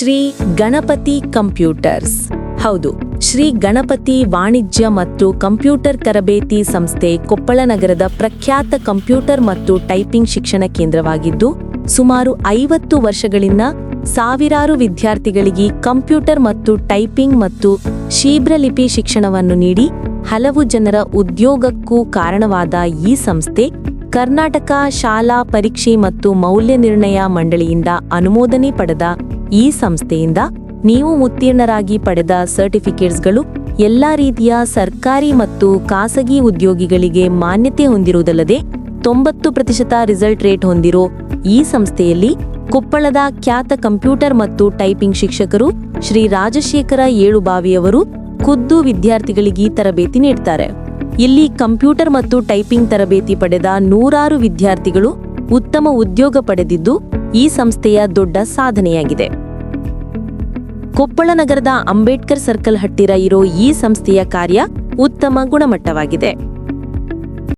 Shri Ganapati computers. ಹೌದು, ಶ್ರೀ ಗಣಪತಿ ವಾಣಿಜ್ಯ ಮತ್ತು ಕಂಪ್ಯೂಟರ್ ತರಬೇತಿ ಸಂಸ್ಥೆ ಕೊಪ್ಪಳ ನಗರದ ಪ್ರಖ್ಯಾತ ಕಂಪ್ಯೂಟರ್ ಮತ್ತು ಟೈಪಿಂಗ್ ಶಿಕ್ಷಣ ಕೇಂದ್ರವಾಗಿದ್ದು, ಸುಮಾರು ಐವತ್ತು ವರ್ಷಗಳಿಂದ ಸಾವಿರಾರು ವಿದ್ಯಾರ್ಥಿಗಳಿಗೆ ಕಂಪ್ಯೂಟರ್ ಮತ್ತು ಟೈಪಿಂಗ್ ಮತ್ತು ಶೀಘ್ರಲಿಪಿ ಶಿಕ್ಷಣವನ್ನು ನೀಡಿ ಹಲವು ಜನರ ಉದ್ಯೋಗಕ್ಕೂ ಕಾರಣವಾದ ಈ ಸಂಸ್ಥೆ ಕರ್ನಾಟಕ ಶಾಲಾ ಪರೀಕ್ಷೆ ಮತ್ತು ಮೌಲ್ಯ ನಿರ್ಣಯ ಮಂಡಳಿಯಿಂದ ಅನುಮೋದನೆ ಪಡೆದ ಈ ಸಂಸ್ಥೆಯಿಂದ ನೀವು ಉತ್ತೀರ್ಣರಾಗಿ ಪಡೆದ ಸರ್ಟಿಫಿಕೇಟ್ಸ್ಗಳು ಎಲ್ಲಾ ರೀತಿಯ ಸರ್ಕಾರಿ ಮತ್ತು ಖಾಸಗಿ ಉದ್ಯೋಗಿಗಳಿಗೆ ಮಾನ್ಯತೆ ಹೊಂದಿರುವುದಲ್ಲದೆ ತೊಂಬತ್ತು ಪ್ರತಿಶತ ರಿಸಲ್ಟ್ ರೇಟ್ ಹೊಂದಿರೋ ಈ ಸಂಸ್ಥೆಯಲ್ಲಿ ಕೊಪ್ಪಳದ ಖ್ಯಾತ ಕಂಪ್ಯೂಟರ್ ಮತ್ತು ಟೈಪಿಂಗ್ ಶಿಕ್ಷಕರು ಶ್ರೀ ರಾಜಶೇಖರ ಏಳುಬಾವಿಯವರು ಖುದ್ದು ವಿದ್ಯಾರ್ಥಿಗಳಿಗೆ ತರಬೇತಿ ನೀಡ್ತಾರೆ. ಇಲ್ಲಿ ಕಂಪ್ಯೂಟರ್ ಮತ್ತು ಟೈಪಿಂಗ್ ತರಬೇತಿ ಪಡೆದ ನೂರಾರು ವಿದ್ಯಾರ್ಥಿಗಳು ಉತ್ತಮ ಉದ್ಯೋಗ ಪಡೆದಿದ್ದು ಈ ಸಂಸ್ಥೆಯ ದೊಡ್ಡ ಸಾಧನೆಯಾಗಿದೆ. ಕೊಪ್ಪಳ ನಗರದ ಅಂಬೇಡ್ಕರ್ ಸರ್ಕಲ್ ಹತ್ತಿರ ಇರೋ ಈ ಸಂಸ್ಥೆಯ ಕಾರ್ಯ ಉತ್ತಮ ಗುಣಮಟ್ಟವಾಗಿದೆ.